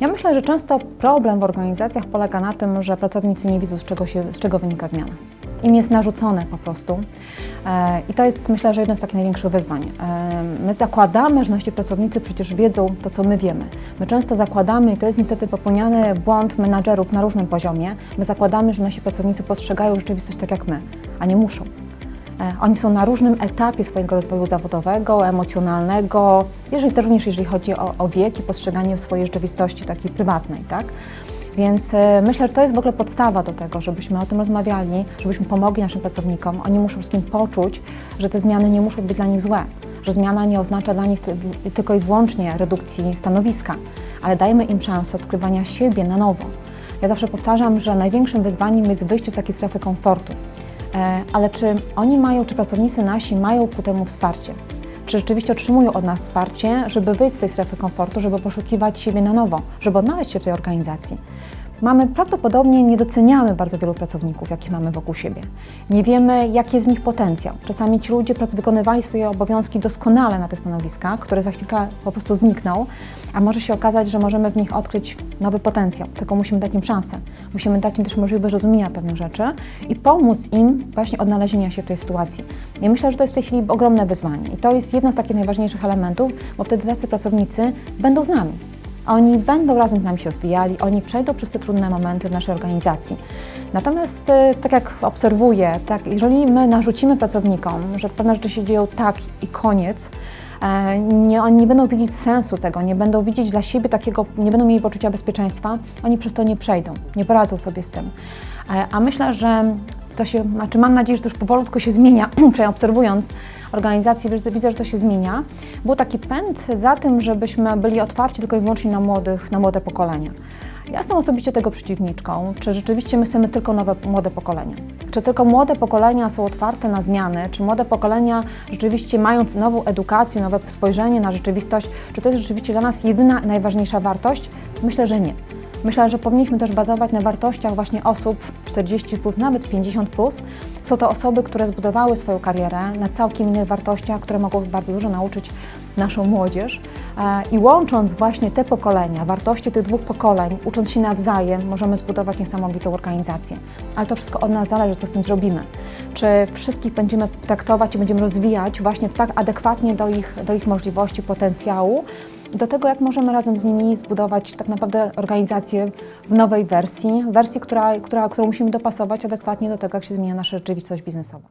Ja myślę, że często problem w organizacjach polega na tym, że pracownicy nie widzą, z czego, się, z czego wynika zmiana. Im jest narzucone po prostu. E, I to jest, myślę, że jedno z takich największych wyzwań. E, My zakładamy, że nasi pracownicy przecież wiedzą to, co my wiemy. My często zakładamy, i to jest niestety popełniany błąd menadżerów na różnym poziomie, my zakładamy, że nasi pracownicy postrzegają rzeczywistość tak jak my, a nie muszą. E, Oni są na różnym etapie swojego rozwoju zawodowego, emocjonalnego, jeżeli też również jeżeli chodzi o, o wiek i postrzeganie swojej rzeczywistości takiej prywatnej, tak? Więc e, myślę, że to jest w ogóle podstawa do tego, żebyśmy o tym rozmawiali, żebyśmy pomogli naszym pracownikom. Oni muszą wszystkim poczuć, że te zmiany nie muszą być dla nich złe, że zmiana nie oznacza dla nich ty- tylko i wyłącznie redukcji stanowiska, ale dajmy im szansę odkrywania siebie na nowo. Ja zawsze powtarzam, że największym wyzwaniem jest wyjście z takiej strefy komfortu. E, Ale czy oni mają, czy pracownicy nasi mają ku temu wsparcie? Czy rzeczywiście otrzymują od nas wsparcie, żeby wyjść z tej strefy komfortu, żeby poszukiwać siebie na nowo, żeby odnaleźć się w tej organizacji? Mamy prawdopodobnie nie doceniamy bardzo wielu pracowników, jakich mamy wokół siebie. Nie wiemy, jaki jest w nich potencjał. Czasami ci ludzie wykonywali swoje obowiązki doskonale na tych stanowiskach, które za chwilkę po prostu znikną, a może się okazać, że możemy w nich odkryć nowy potencjał. Tylko musimy dać im szansę. Musimy dać im też możliwość rozumienia pewnych rzeczy i pomóc im właśnie odnalezienia się w tej sytuacji. Ja myślę, że to jest w tej chwili ogromne wyzwanie i to jest jedno z takich najważniejszych elementów, bo wtedy tacy pracownicy będą z nami. Oni będą razem z nami się rozwijali, oni przejdą przez te trudne momenty w naszej organizacji. Natomiast, e, tak jak obserwuję, tak, jeżeli my narzucimy pracownikom, że pewne rzeczy się dzieją tak i koniec, e, nie, oni nie będą widzieć sensu tego, nie będą widzieć dla siebie takiego, nie będą mieli poczucia bezpieczeństwa, oni przez to nie przejdą, nie poradzą sobie z tym. E, A myślę, że to się, znaczy mam nadzieję, że to już powolutku się zmienia, obserwując organizację, widzę, widzę, że to się zmienia. Był taki pęd za tym, żebyśmy byli otwarci tylko i wyłącznie na, młodych, na młode pokolenia. Ja jestem osobiście tego przeciwniczką. Czy rzeczywiście my chcemy tylko nowe, młode pokolenia? Czy tylko młode pokolenia są otwarte na zmiany? Czy młode pokolenia rzeczywiście mając nową edukację, nowe spojrzenie na rzeczywistość, czy to jest rzeczywiście dla nas jedyna, najważniejsza wartość? Myślę, że nie. Myślę, że powinniśmy też bazować na wartościach właśnie osób 40, plus, nawet 50. Plus. Są to osoby, które zbudowały swoją karierę na całkiem innych wartościach, które mogą bardzo dużo nauczyć naszą młodzież. E, I łącząc właśnie te pokolenia, wartości tych dwóch pokoleń, ucząc się nawzajem, możemy zbudować niesamowitą organizację. Ale to wszystko od nas zależy, co z tym zrobimy. Czy wszystkich będziemy traktować i będziemy rozwijać właśnie tak adekwatnie do ich, do ich możliwości, potencjału, do tego, jak możemy razem z nimi zbudować tak naprawdę organizację w nowej wersji, wersji, która, która, którą musimy dopasować adekwatnie do tego, jak się zmienia nasza rzeczywistość biznesowa.